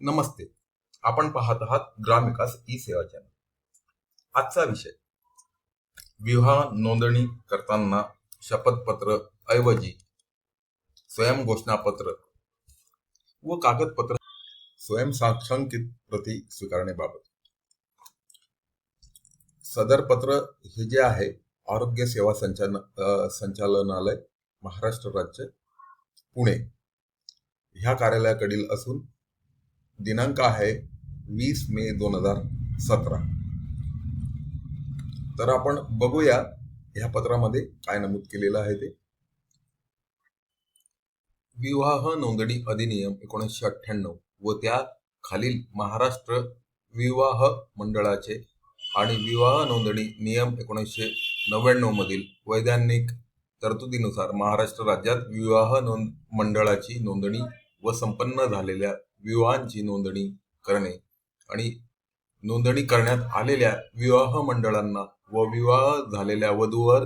नमस्ते. आपण पाहत आहात ग्रामविकास ई सेवा चॅनल. आजचा विषय. विवाह नोंदणी करताना शपथपत्र ऐवजी स्वयं घोषणापत्र व कागदपत्र स्वयंसाक्षांकित प्रती स्वीकारण्याबाबत. सदर पत्र हे जे आहे आरोग्य सेवा संचालन संचालनालय महाराष्ट्र राज्य पुणे. ह्या कार्यालयाकडील असून दिनांक आहे वीस मे दोन हजार सतरा. तर आपण बघूया ह्या पत्रामध्ये काय नमूद केलेलं आहे ते. विवाह नोंदणी अधिनियम एकोणीसशे अठ्ठ्याण्णव व त्या खालील महाराष्ट्र विवाह मंडळाचे आणि विवाह नोंदणी नियम एकोणीसशे नव्याण्णव मधील वैधानिक तरतुदीनुसार महाराष्ट्र राज्यात विवाह नोंद मंडळाची नोंदणी व संपन्न झालेल्या विवाहांची नोंदणी करणे आणि नोंदणी करण्यात आलेल्या विवाह मंडळांना व विवाह झालेल्या वधूवर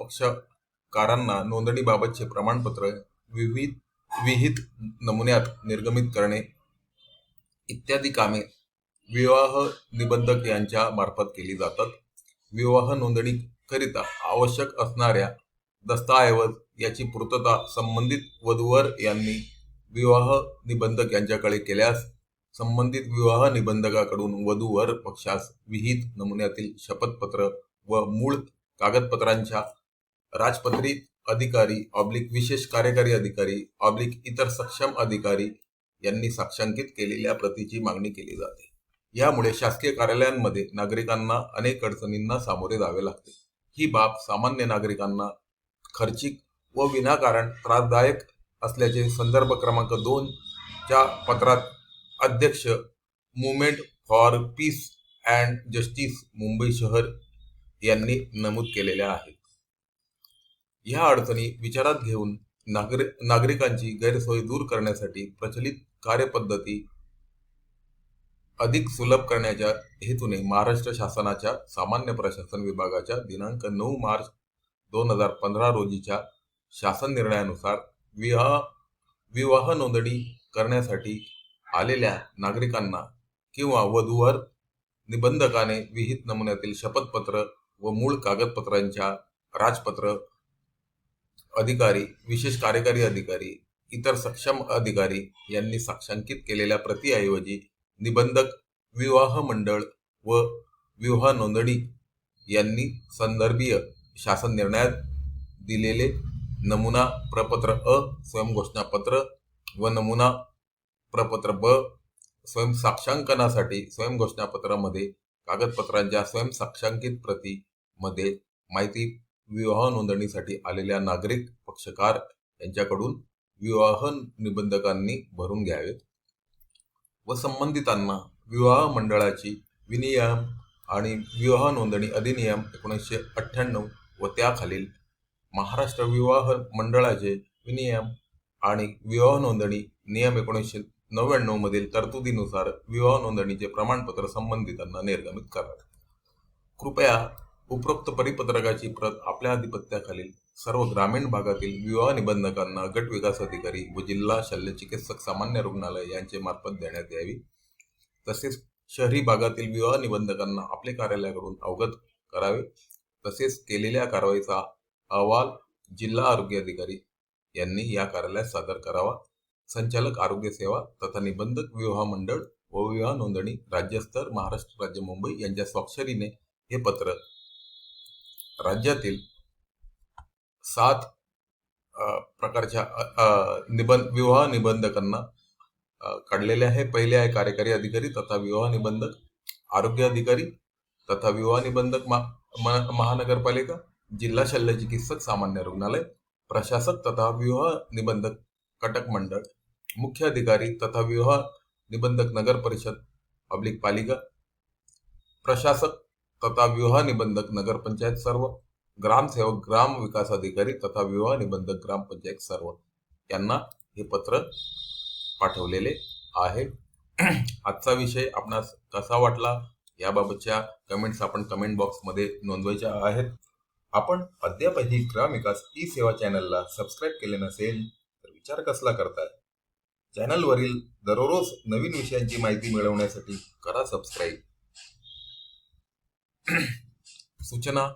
पक्षकारांना नोंदणीबाबतचे प्रमाणपत्र विविध विहित नमुन्यात निर्गमित करणे इत्यादी कामे विवाह निबंधक यांच्या मार्फत केली जातात. विवाह नोंदणीकरिता आवश्यक असणाऱ्या दस्तऐवज याची पूर्तता संबंधित वधूवर यांनी विवाह निबंधक यांच्याकडे केल्यास संबंधित विवाह निबंधकाकडून वधूवर पक्षास विहित नमुन्यातील शपथपत्र व मूळ कागदपत्रांच्या राजपत्रित अधिकारी ऑब्लिक विशेष कार्यकारी अधिकारी ऑब्लिक इतर सक्षम अधिकारी यांनी साक्षांकित केलेल्या प्रतीची मागणी केली जाते. यामुळे शासकीय कार्यालयांमध्ये नागरिकांना अनेक अडचणींना सामोरे जावे लागते. ही बाब सामान्य नागरिकांना खर्चिक व विनाकारण त्रासदायक असल्याचे संदर्भ क्रमांक दोन च्या पत्रात अध्यक्ष movement for peace and justice Mumbai शहर यांनी नमूद केलेल्या आहेत. ह्या अडचणी विचारात घेऊन नागरि नागरिकांची गैरसोय दूर करण्यासाठी प्रचलित कार्यपद्धती अधिक सुलभ करण्याच्या हेतूने महाराष्ट्र शासनाच्या सामान्य प्रशासन विभागाच्या दिनांक नऊ मार्च दोन हजार पंधरा रोजीच्या शासन निर्णयानुसार विवाह विवाह नोंदणी करण्यासाठी आलेल्या नागरिकांना किंवा वधूवर निबंधकाने विहित नमुन्यातील शपथपत्र व मूळ कागदपत्रांच्या राजपत्र अधिकारी विशेष कार्यकारी अधिकारी इतर सक्षम अधिकारी यांनी साक्षांकित केलेल्या प्रतिऐवजी निबंधक विवाह मंडळ व विवाह नोंदणी यांनी संदर्भीय शासन निर्णयात दिलेले नमुना प्रपत्र अ स्वयंघोषणापत्र व नमुना प्रपत्र ब स्वयंसाक्षांकनासाठी स्वयंघोषणापत्रामध्ये कागदपत्रांच्या स्वयंसाक्षांकित प्रतीमध्ये माहिती विवाह नोंदणीसाठी आलेल्या नागरिक पक्षकार यांच्याकडून विवाह निबंधकांनी भरून घ्यावेत व संबंधितांना विवाह मंडळाची विनियम आणि विवाह नोंदणी अधिनियम एकोणीसशे अठ्ठ्याण्णव व त्याखालील महाराष्ट्र विवाह मंडळाचे विनियम आणि विवाह नोंदणी नियम एकोणीसशे नव्याण्णव मधील तरतुदीनुसार विवाह नोंदणीचे प्रमाणपत्र संबंधितांना निर्गमित करावे कृपया उपरोक्त परिपत्रकाची प्रत आपल्या अधिपत्याखालील सर्व ग्रामीण भागातील विवाह निबंधकांना गट विकास अधिकारी व जिल्हा शल्य चिकित्सक सामान्य रुग्णालय यांचे मार्फत देण्यात यावी. तसेच शहरी भागातील विवाह निबंधकांना आपले कार्यालयाकडून अवगत करावे. तसेच केलेल्या कारवाईचा अहवाल जिल्हा आरोग्य अधिकारी यांनी या कार्यालयात सादर करावा. संचालक आरोग्य सेवा तथा निबंधक विवाह मंडळ व विवाह नोंदणी राज्यस्तर महाराष्ट्र राज्य मुंबई यांच्या स्वाक्षरीने हे पत्र राज्यातील सात प्रकारच्या निबंध विवाह निबंधकांना काढलेले आहे. पहिले आहे कार्यकारी अधिकारी तथा विवाह निबंधक आरोग्य अधिकारी तथा विवाह निबंधक म- महानगरपालिका जिल्हा शल्य चिकित्सक सामान्य रुग्णालय प्रशासक तथा विवाह निबंधक कटक मंडळ मुख्य अधिकारी तथा विवाह निबंधक नगर परिषद पब्लिक पालिका प्रशासक तथा विवाह निबंधक नगरपंचायत सर्व ग्रामसेवक ग्राम विकास अधिकारी तथा विवाह निबंधक ग्रामपंचायत सर्व यांना हे पत्र पाठवलेले आहे. आजचा विषय आपणास कसा वाटला याबाबतच्या कमेंट्स आपण कमेंट बॉक्समध्ये नोंदवायच्या आहेत. आपण अद्यापही ग्रामविकास ई सेवा चॅनलला सबस्क्राईब केले नसेल तर विचार कसला करताय? चॅनलवरील दररोज नवीन विषयांची माहिती मिळवण्यासाठी करा सबस्क्राईब. सूचना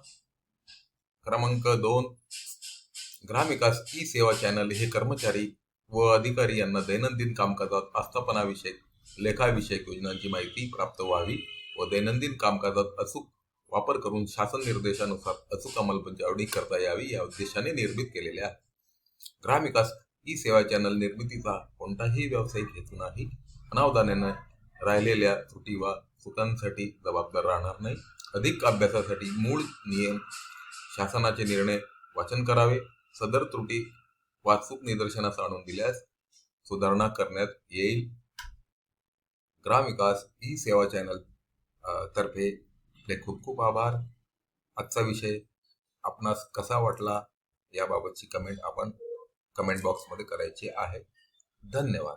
क्रमांक दोन. ग्रामविकास ई सेवा चॅनल हे कर्मचारी व अधिकारी यांना दैनंदिन कामकाजात आस्थापनाविषयक लेखाविषयक योजनांची माहिती प्राप्त व्हावी व दैनंदिन कामकाजात अचूक वापर करून शासन निर्देशानुसार अचूक अंमलबजावणी करता यावी या उद्देशाने निर्मित केलेल्या आहे ग्रामविकास ई सेवा चॅनल निर्मितीचा कोणताही व्यावसायिक हेतू नाही. अनावधानाने राहिलेल्या त्रुटी वा चुकांसाठी जबाबदार राहणार नाही. अधिक अभ्यासासाठी मूळ नियम शासनाचे निर्णय वाचन करावे. सदर त्रुटी वाचूक निदर्शनास आणून दिल्यास सुधारणा करण्यात येईल. ग्रामविकास ई सेवा चॅनल तर्फे आपले खूप खूप आभार. आजचा विषय आपणास कसा वाटला याबाबतची कमेंट आपण कमेंट बॉक्समध्ये करायची आहे. धन्यवाद.